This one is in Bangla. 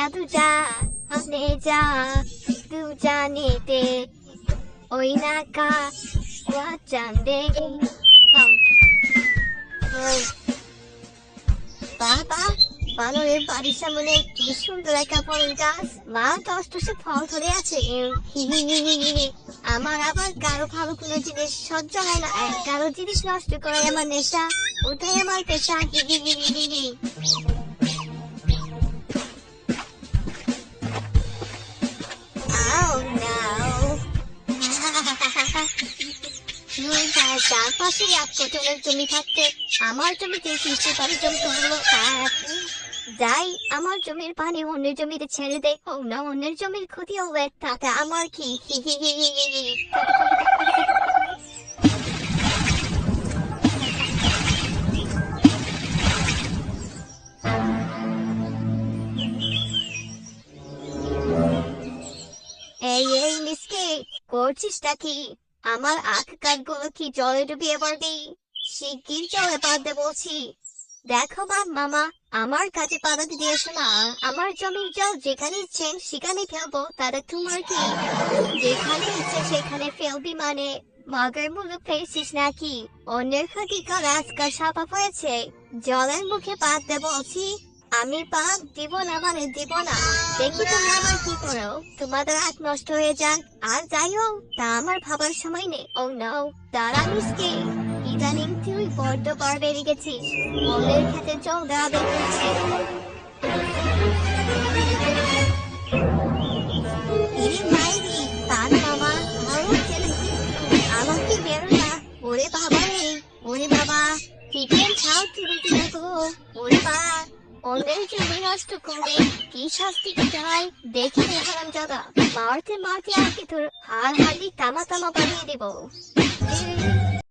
জাদু যা हमने जा तू जाने दे ওই না কা ওয়া চান্দে হাম ওই বাবা বানরের বাড়ির সামনে কি সুন্দর একটা ফল গাছ মা টসটসে ফল ধরে আছে হি হি হি হি হি হি। আমার আবার কারো ভালো কোনো জিনিস সহ্য হয় না আর কারো জিনিস নষ্ট করে আমার নেশা ওটাই আমার পেশা চারপাশে এক কোটলের জমি থাকতে আমার জমিতে কৃষি পরিশ্রম করল আর যাই, আমার জমির পানি অন্যের জমিতে ছেড়ে দেয় ও না, অন্যের জমির ক্ষতি হবে। তাতে আমার কি। এই এই, মিসকে, করছিসটা কি? আমার আখ কাঠগুলো কি জলে ডুবিয়ে পড়বি? শিগগির জলে পাতে বলছি। দেখো মা, মামা, আমার কাছে পাতা দিতে এসো না। আমার জমির জল যেখানে ইচ্ছেন সেখানে ফেলব। তারা তোমার কি? যেখানে ইচ্ছে, সেখানে ফেলবি মানে? মগের মুখে ফেলছিস নাকি? অন্যের ক্ষতি করা আজকাল সাপা হয়েছে। জলের মুখে দেবো বলছি। আমি পাত দিব না মানে দিব না দেখি তুমি আমার কি করো? তোমাদের আখ নষ্ট হয়ে যাক। আর যাই হোক, তা আমার ভাবার সময় নেই। ও নাও, দাঁড়া মিসকে। ইদানিং তুই বড্ড বার বেড়ে গেছিস। মনের খেতে আমাকে বেরো না। ওরে বাবা ওরে বাবা। চিকেন তুলে দিলে গো ওরে বাবা। অন্যের জমি বিনষ্ট করে কি শাস্তি চাই দেখি রে হারাম জাদা মারতে মারতে আজকে তোর হাড় হাড়ি তামা তামা বানিয়ে দেবো।